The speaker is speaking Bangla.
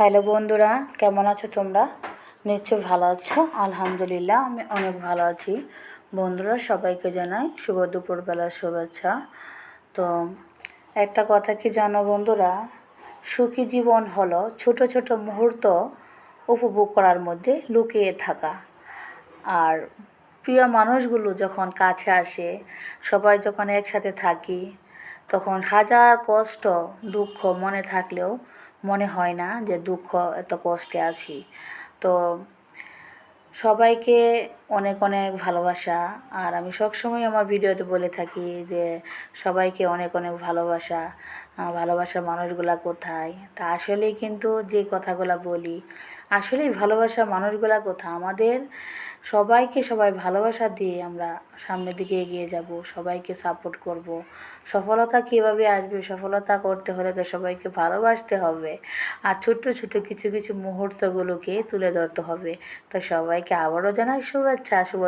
হ্যালো বন্ধুরা, কেমন আছো তোমরা? নিশ্চয় ভালো আছো। আলহামদুলিল্লাহ, আমি অনেক ভালো আছি। বন্ধুরা, সবাইকে জানাই শুভ দুপুরবেলার শুভেচ্ছা। তো একটা কথা কি জানো বন্ধুরা? সুখী জীবন হলো ছোট ছোট মুহূর্ত উপভোগ করার মধ্যে লুকিয়ে থাকা। আর প্রিয় মানুষগুলো যখন কাছে আসে, সবাই যখন একসাথে থাকি তখন হাজার কষ্ট, দুঃখ মনে থাকলেও মনে হয় না যে দুঃখ, এত কষ্টে আছি। তো সবাইকে অনেক অনেক ভালোবাসা। আর আমি সবসময় আমার ভিডিওতে বলে থাকি যে সবাইকে অনেক অনেক ভালোবাসা। ভালোবাসার মানুষগুলা কোথায়? তা আসলেই কিন্তু যে কথাগুলা বলি, আসলেই ভালোবাসার মানুষগুলা কোথায়? আমাদের সবাইকে সবাই ভালোবাসা দিয়ে আমরা সামনের দিকে এগিয়ে যাব, সবাইকে সাপোর্ট করব। সফলতা কীভাবে আসবে, সফলতা করতে হলে তো সবাইকে ভালোবাসতে হবে। আর ছোট্ট ছোট কিছু কিছু মুহূর্তগুলোকে তুলে ধরতে হবে। তো সবাইকে আবারও জানাই শুভেচ্ছা, শুভ